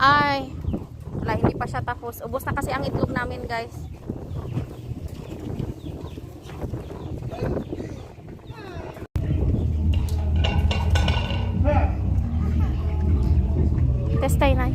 Ay, wala, hindi pa siya tapos. Ubos na kasi ang itlog namin, guys. Test tayo na.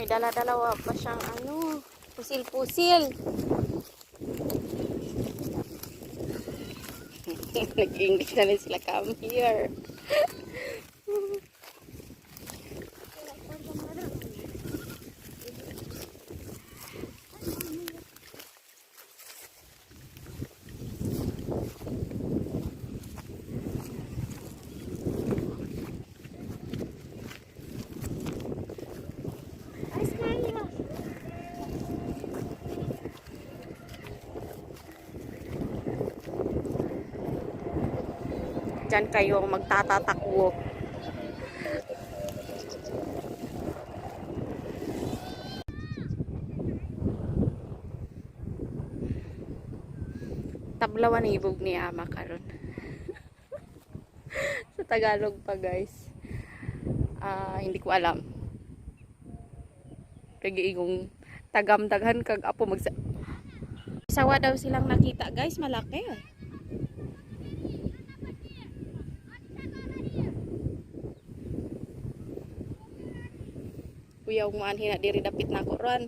May dala-dalawa pa siyang ano, pusil-pusil. Nag-English na rin sila, come here. Diyan kayo magtatatakbo. Tablawan ibog ni Ama karon. Sa Tagalog pa guys. Ah, hindi ko alam. Kagiingong tagamdaghan kag apo magsa Sawa daw silang nakita guys, malaki. ah. Kuya mo anhi na diri dapit na ko ron.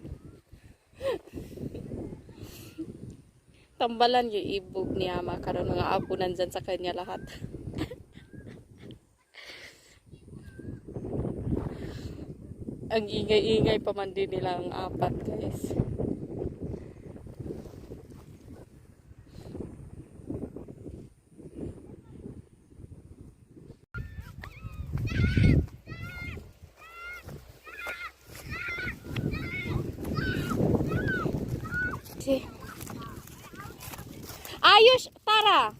Tambalan yung ibog ni Ama karon mga apo nandyan sa kanya lahat. Ang ingay-ingay pa man din nila ang apat guys. Si. Ayush, Tara.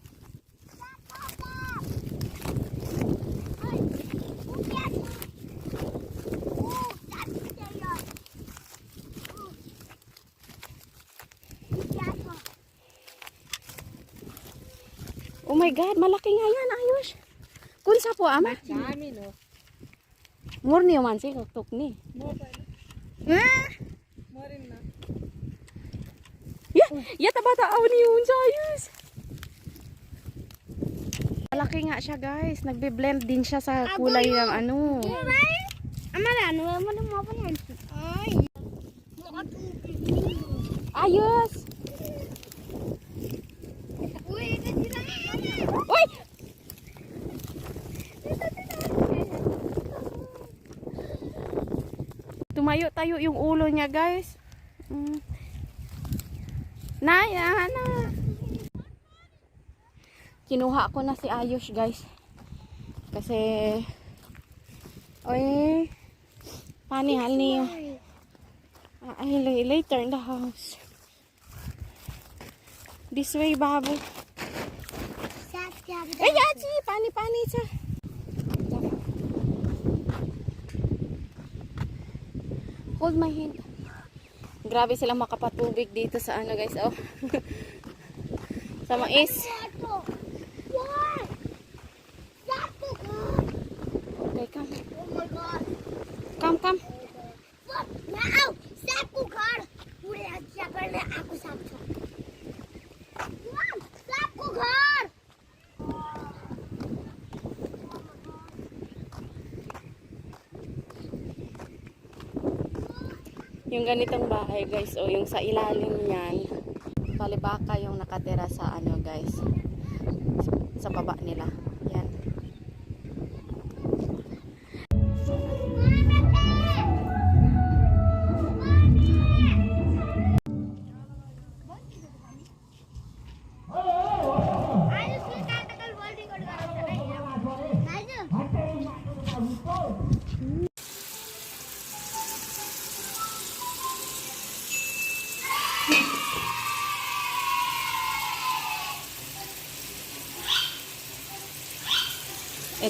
Oh my God, malaki nga yan, Ayush. Kunsa po, ama? Dami no. Mur niyo man si tuk ni. Mo pa. Ah! Mo rin na. Ya, ya tabata aw ni yun sa Ayush. Malaki nga siya, guys. Nagbe-blend din siya sa kulay ng ano. Amara, ano mo na mo pa yan? Ay. Ayos! Uy, ito sila. Uy! Tumayo tayo yung ulo niya, guys. Mm. Naya, na. Kinuha ko na si Ayush, guys. Kasi, oy, panihal niyo. Ay, later in the house. This way, babu. Eh, yachi, pani-pani siya. cold my hand. Grabe silang makapatubig dito sa ano guys. Oh. sa mais. Okay, come. Come, come. Now, stop ko car. Pura ako sa ako. Stop ko car. Yung ganitong bahay guys o yung sa ilalim niyan. Palibaka yung nakatira sa ano guys sa baba nila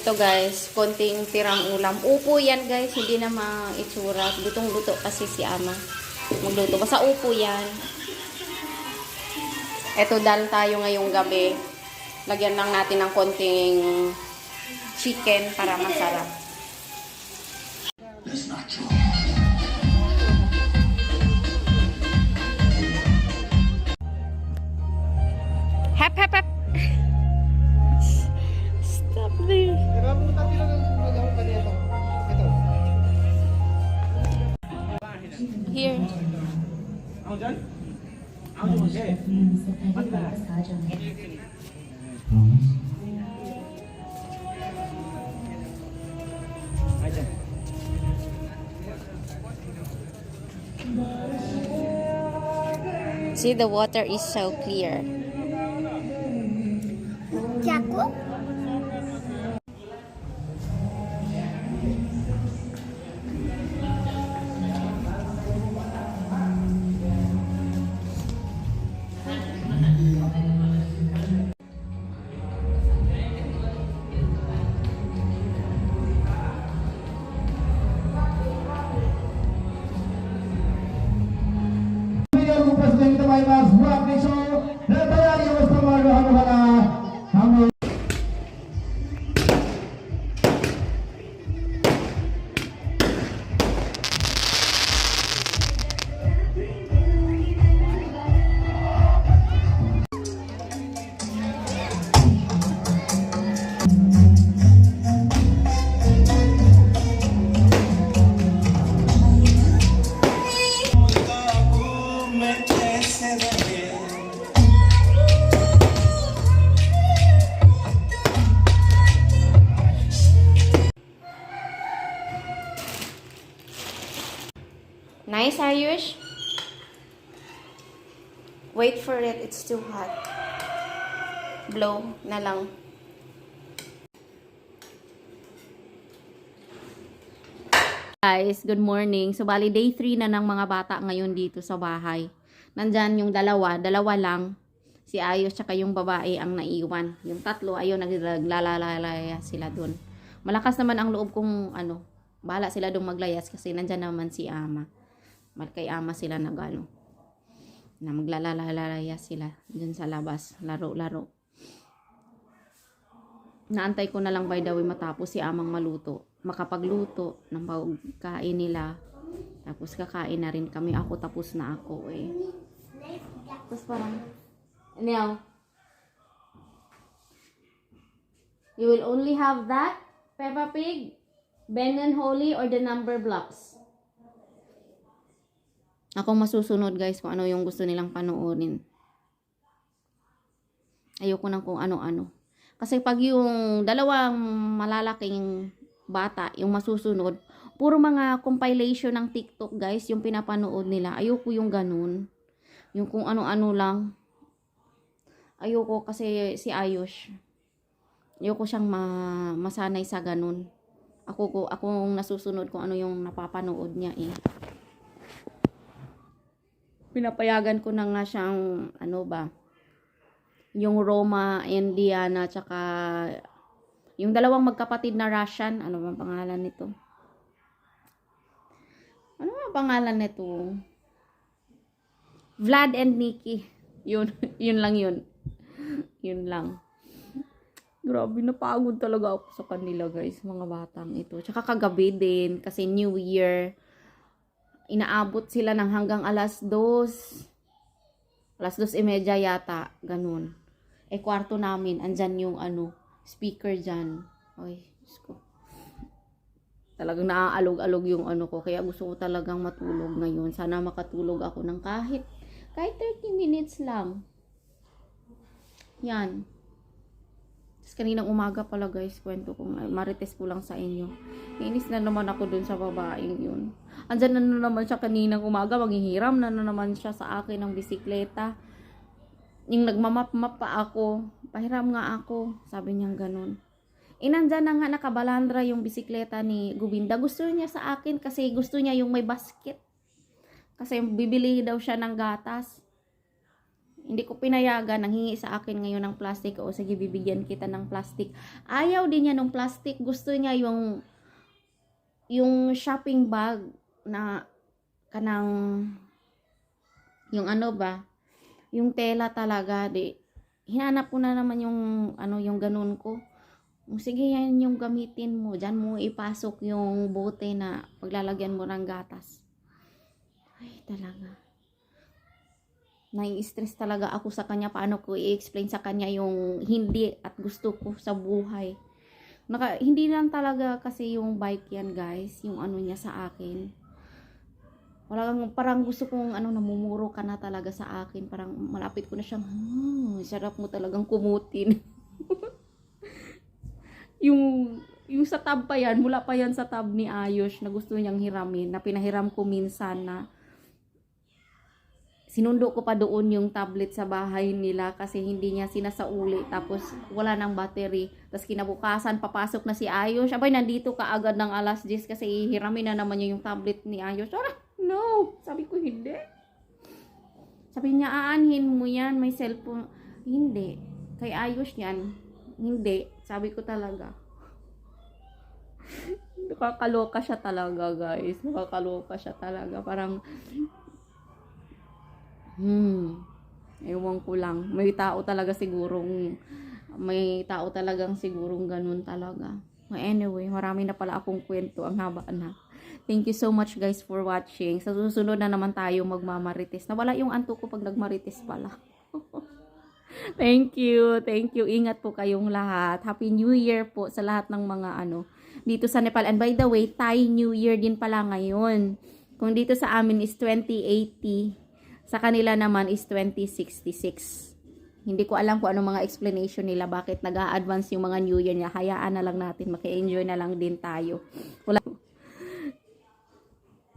ito guys konting tirang ulam. Upo yan guys. Hindi na maitsura. Lutong luto kasi si ama. Magluto basta upo yan. Ito dal tayo ngayong gabi. Lagyan lang natin ng konting chicken para masarap Here. See, the water is so clear. plus rock. Make sure Wait for it. It's too hot. Blow na lang. Guys, good morning. So, bali day 3 na ng mga bata ngayon dito sa bahay. Nandyan yung dalawa, dalawa lang. Si Ayos tsaka yung babae ang naiwan. Yung tatlo, ayun, naglalalaya sila dun. Malakas naman ang loob kong, ano, bahala sila dong maglayas kasi nandyan naman si Ama. Kay Ama sila nag, ano, na maglalalaya sila dun sa labas. Laro-laro. Naantay ko na lang by the way matapos si Amang maluto. Makapagluto ng pagkain nila. Tapos kakain na rin kami. Ako tapos na ako eh. Tapos parang, Now, you will only have that, Peppa Pig, Ben and Holly, or the number blocks. Ako masusunod guys kung ano yung gusto nilang panoorin. Ayoko nang kung ano-ano. Kasi pag yung dalawang malalaking bata, yung masusunod, puro mga compilation ng TikTok guys, yung pinapanood nila. Ayoko yung ganun. Yung kung ano-ano lang. Ayoko kasi si Ayush. Ayoko siyang ma- masanay sa ganun. Ako ko ako ang nasusunod kung ano yung napapanood niya eh. Pinapayagan ko na nga siyang ano ba, yung Roma and Diana tsaka yung dalawang magkapatid na Russian, ano bang pangalan nito? Ano ba pangalan nito? Vlad and Nikki. Yun, yun lang yun. Yun lang. Grabe, napagod talaga ako sa kanila guys, mga batang ito. Tsaka kagabi din, kasi New Year, inaabot sila ng hanggang alas dos. Alas dos imedya yata, ganun. Eh, kwarto namin, andyan yung ano, speaker dyan. Ay, Diyos ko. Talagang naaalog-alog yung ano ko. Kaya gusto ko talagang matulog ngayon. Sana makatulog ako ng kahit, kahit 30 minutes lang. Yan. Tapos kaninang umaga pala guys, kwento ko, marites ko lang sa inyo. Inis na naman ako dun sa babaeng yun. Andyan na, na naman siya kaninang umaga, maghihiram na, na naman siya sa akin ng bisikleta. Yung nagmamap-map pa ako, pahiram nga ako, sabi niya ganun. Inandyan na nga nakabalandra yung bisikleta ni Gubinda. Gusto niya sa akin kasi gusto niya yung may basket. Kasi bibili daw siya ng gatas. Hindi ko pinayagan, nanghingi sa akin ngayon ng plastic. O sige, bibigyan kita ng plastic. Ayaw din niya ng plastic. Gusto niya yung yung shopping bag na kanang yung ano ba yung tela talaga di hinanap ko na naman yung ano yung ganun ko. Sige yan yung gamitin mo diyan mo ipasok yung bote na paglalagyan mo ng gatas. Ay talaga. Nai-stress talaga ako sa kanya paano ko i-explain sa kanya yung hindi at gusto ko sa buhay. Naka, hindi lang talaga kasi yung bike yan guys yung ano niya sa akin Parang, parang gusto kong ano, namumuro ka na talaga sa akin. Parang malapit ko na siyang, hmm, sarap mo talagang kumutin. yung, yung sa tab pa yan, mula pa yan sa tab ni Ayos na gusto niyang hiramin, na pinahiram ko minsan na sinundo ko pa doon yung tablet sa bahay nila kasi hindi niya sinasauli tapos wala nang battery tapos kinabukasan papasok na si Ayos abay nandito ka agad ng alas 10 kasi hiramin na naman niya yung tablet ni Ayos Ara, no sabi ko hindi sabi niya aanhin mo yan may cellphone hindi kay Ayos yan hindi sabi ko talaga nakakaloka siya talaga guys nakakaloka siya talaga parang Hmm. Ewan ko lang. May tao talaga sigurong may tao talagang sigurong ganun talaga. Anyway, marami na pala akong kwento. Ang haba na. Thank you so much guys for watching. Sa susunod na naman tayo magmamarites. Nawala yung anto ko pag nagmarites pala. thank you. Thank you. Ingat po kayong lahat. Happy New Year po sa lahat ng mga ano dito sa Nepal. And by the way, Thai New Year din pala ngayon. Kung dito sa amin is 2080. Sa kanila naman is 2066. Hindi ko alam kung anong mga explanation nila bakit nag advance yung mga New Year niya. Hayaan na lang natin. Maki-enjoy na lang din tayo. Wala.